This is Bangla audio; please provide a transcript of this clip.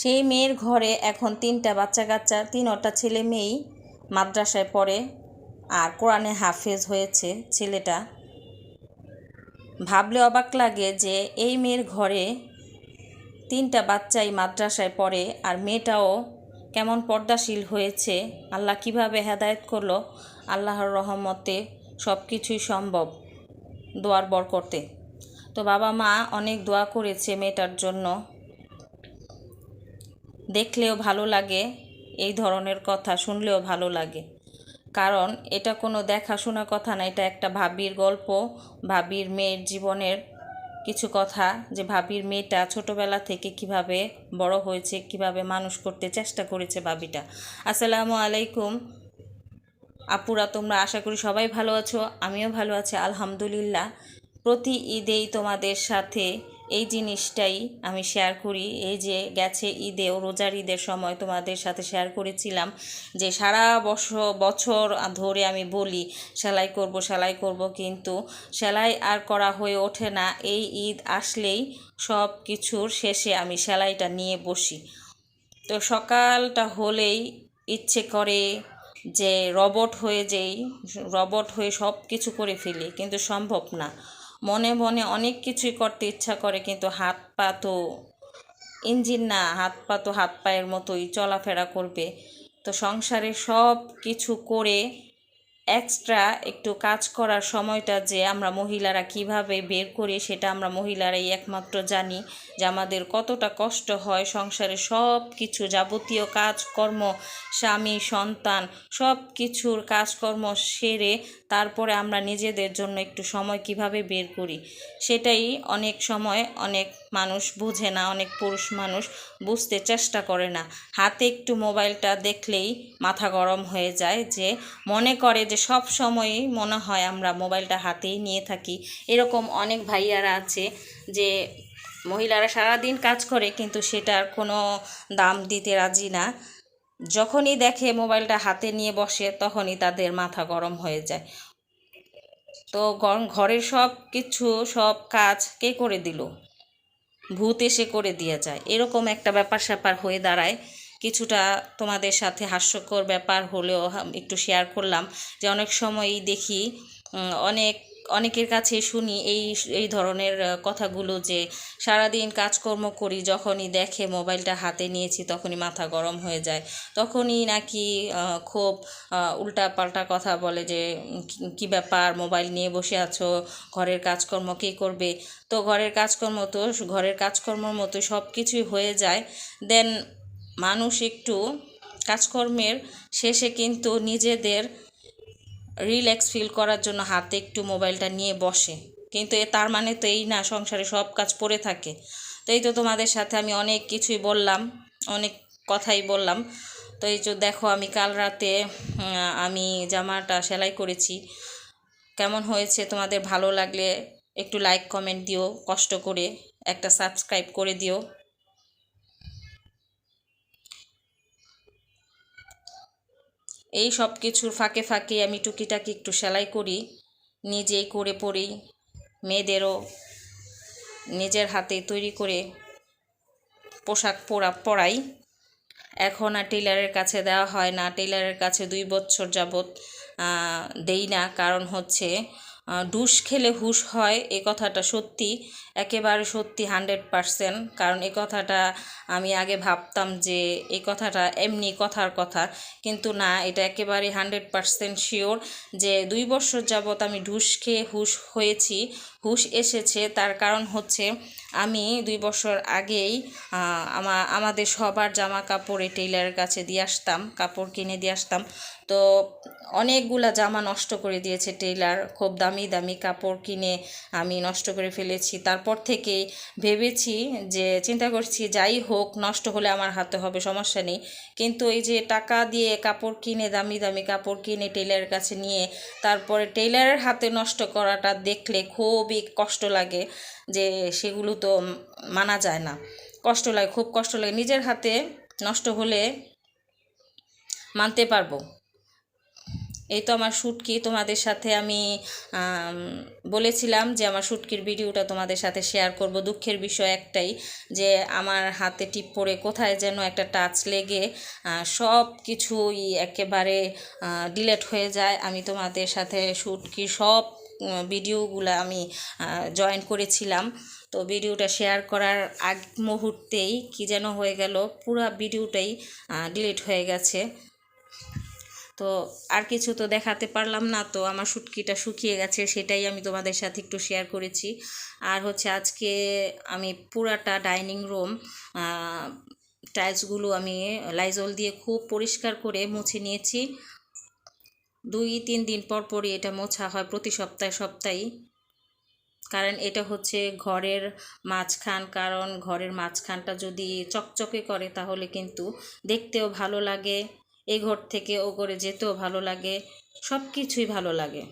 সেই মেয়ের ঘরে এখন তিনটা বাচ্চা কাচ্চা তিনটা ছেলে মেয়েই মাদ্রাসায় পড়ে আর কোরআনে হাফেজ হয়েছে ছেলেটা। ভাবলে অবাক লাগে যে এই মেয়ের ঘরে তিনটা বাচ্চাই মাদ্রাসায় পড়ে আর মেয়েটাও কেমন পর্দাশীল হয়েছে, আল্লাহ কীভাবে হেদায়েত করল, আল্লাহর রহমতে সব কিছুই সম্ভব দোয়ার বর করতে তো বাবা মা অনেক দোয়া করেছে মেয়েটার জন্য। দেখলেও ভালো লাগে, এই ধরনের কথা শুনলেও ভালো লাগে। কারণ এটা কোনো দেখাশোনা কথা না, এটা একটা ভাবির গল্প, ভাবির মেয়ের জীবনের কিছু কথা যে ভাবির মেয়েটা ছোটবেলা থেকে কীভাবে বড় হয়েছে, কীভাবে মানুষ করতে চেষ্টা করেছে ভাবিটা। আসসালামু আলাইকুম। আপুরা, তোমরা আশা করি সবাই ভালো আছো, আমিও ভালো আছি, আলহামদুলিল্লাহ। প্রতি ঈদেই তোমাদের সাথে এই জিনিসটাই আমি শেয়ার করি। এই যে গেছে ঈদেও রোজার ঈদের সময় তোমাদের সাথে শেয়ার করেছিলাম যে সারা বছর বছর ধরে আমি বলি, সেলাই করব সেলাই করব কিন্তু সেলাই আর করা হয়ে ওঠে না। এই ঈদ আসলেই সব কিছুর শেষে আমি সেলাইটা নিয়ে বসি। তো সকালটা হলেই ইচ্ছে করে যে রবট হয়ে যেই রবট হয়ে সব কিছু করে ফেলি কিন্তু সম্ভব না। মনে মনে অনেক কিছুই করতে ইচ্ছা করে, কিন্তু হাত পা তো ইঞ্জিন না, হাত পা তো হাত পায়ের মতোই চলাফেরা করবে। তো সংসারে সব কিছু করে এক্সট্রা একটু কাজ করার সময়টা যে আমরা মহিলারা কীভাবে বের করি সেটা আমরা মহিলারাই একমাত্র জানি যে আমাদের কতটা কষ্ট হয় সংসারে সব কিছু যাবতীয় কাজকর্ম, স্বামী, সন্তান সব কিছুর কাজকর্ম সেরে তারপরে আমরা নিজেদের জন্য একটু সময় কীভাবে বের করি, সেটাই অনেক সময় অনেক মানুষ বুঝে না, অনেক পুরুষ মানুষ বুঝতে চেষ্টা করে না। হাতে একটু মোবাইলটা দেখলেই মাথা গরম হয়ে যায় যে মনে করে যে সব সময়ই মনে হয় আমরা মোবাইলটা হাতেই নিয়ে থাকি। এরকম অনেক ভাইয়ারা আছে যে মহিলারা সারাদিন কাজ করে কিন্তু সেটার কোনো দাম দিতে রাজি না। যখনই দেখে মোবাইলটা হাতে নিয়ে বসে তখনই তাদের মাথা গরম হয়ে যায়। তো ঘরের সব কিছু, সব কাজ কে করে দিল? ভূত এসে করে দিয়ে যায়। এরকম একটা ব্যাপার স্যাপার হয়ে দাঁড়ায়। কিছুটা তোমাদের সাথে হাস্যকর ব্যাপার হলেও একটু শেয়ার করলাম যে অনেক সময়ই দেখি অনেক অনেকের কাছে শুনি এই এই ধরনের কথাগুলো যে সারাদিন কাজকর্ম করি, যখনই দেখে মোবাইলটা হাতে নিয়েছি তখনই মাথা গরম হয়ে যায়। তখনই নাকি খুব উল্টা পাল্টা কথা বলে যে কি ব্যাপার? মোবাইল নিয়ে বসে আছো? ঘরের কাজকর্ম কে করবে? তো ঘরের কাজকর্ম তো, ঘরের কাজকর্মর মতো সব কিছুই হয়ে যায়। দেন মানুষ একটু কাজকর্মের শেষে কিন্তু নিজেদের রিল্যাক্স ফিল করার জন্য হাতে একটু মোবাইলটা নিয়ে বসে। কিন্তু এ তার মানে তো এই না, সংসারে সব কাজ পড়ে থাকে। তো এই তো তোমাদের সাথে আমি অনেক কিছুই বললাম, অনেক কথাই বললাম। তো এই যে দেখো, আমি কাল রাতে আমি জামাটা সেলাই করেছি। কেমন হয়েছে তোমাদের ভালো লাগলে একটু লাইক কমেন্ট দিও, কষ্ট করে একটা সাবস্ক্রাইব করে দিও। এই সব কিছুর ফাঁকে ফাঁকে আমি টুকিটাকি একটু সেলাই করি, নিজেই করে পড়ি, মেয়েদেরও নিজের হাতে তৈরি করে পোশাক পরা, পরাই। এখন আর টেলারের কাছে দেওয়া হয় না। টেলারের কাছে দুই বছর যাবৎ দেই না। কারণ হচ্ছে ডুস খেলে হুশ হয়, এ কথাটা সত্যি, একেবারে সত্যি হান্ড্রেড পারসেন্ট। কারণ এ কথাটা আমি আগে ভাবতাম যে এই কথাটা এমনি কথার কথা, কিন্তু না, এটা একেবারে হান্ড্রেড পারসেন্ট শিওর যে দুই বছর যাবৎ আমি ঢুস খেয়ে হুশ হয়েছি, হুশ এসেছে। তার কারণ হচ্ছে আমি দুই বছর আগেই আমাদের সবার জামা কাপড়ে টেইলারের কাছে দিয়ে আসতাম, কাপড় কিনে দিয়ে আসতাম। তো অনেকগুলা জামা নষ্ট করে দিয়েছে টেইলার। খুব দামি দামি কাপড় কিনে আমি নষ্ট করে ফেলেছি। তারপর থেকেই ভেবেছি যে, চিন্তা করছি যাই হোক, নষ্ট হলে আমার হাতে হবে, সমস্যা নেই। কিন্তু এই যে টাকা দিয়ে কাপড় কিনে, দামি দামি কাপড় কিনে টেইলারের কাছে নিয়ে, তারপরে টেইলারের হাতে নষ্ট করাটা দেখলে খুবই কষ্ট লাগে যে, সেগুলো তো মানা যায় না। কষ্ট লাগে, খুব কষ্ট লাগে। নিজের হাতে নষ্ট হলে মানতে পারব। এই তো আমার শুটকি তোমাদের সাথে আমি বলেছিলাম যে আমার শুটকির ভিডিওটা তোমাদের সাথে শেয়ার করব। দুঃখের বিষয় একটাই যে আমার হাতে টিপ পরে কোথায় যেন একটা টাচ লেগে সব কিছুই একেবারে ডিলেট হয়ে যায়। আমি তোমাদের সাথে শুটকি সব ভিডিওগুলো আমি জয়েন করেছিলাম। তো ভিডিওটা শেয়ার করার আগ মুহূর্তেই কি যেন হয়ে গেল, পুরো ভিডিওটাই ডিলিট হয়ে গেছে। তো আর কিছু তো দেখাতে পারলাম না। তো আমার শুটকিটা শুকিয়ে গেছে, সেটাই আমি তোমাদের সাথে একটু শেয়ার করেছি। আর হচ্ছে আজকে আমি পুরাটা ডাইনিং রুম টাইলসগুলো আমি লাইজল দিয়ে খুব পরিষ্কার করে মুছে নিয়েছি। দুই, তিন দিন পর পরই এটা মোছা হয় প্রতি সপ্তাহে সপ্তাহে। কারণ এটা হচ্ছে ঘরের মাঝখান, কারণ ঘরের মাঝখানটা যদি চকচকে করে তাহলে কিন্তু দেখতেও ভালো লাগে। এই ঘর থেকে ও করে যেতেও ভালো লাগে সব কিছুই ভালো লাগে।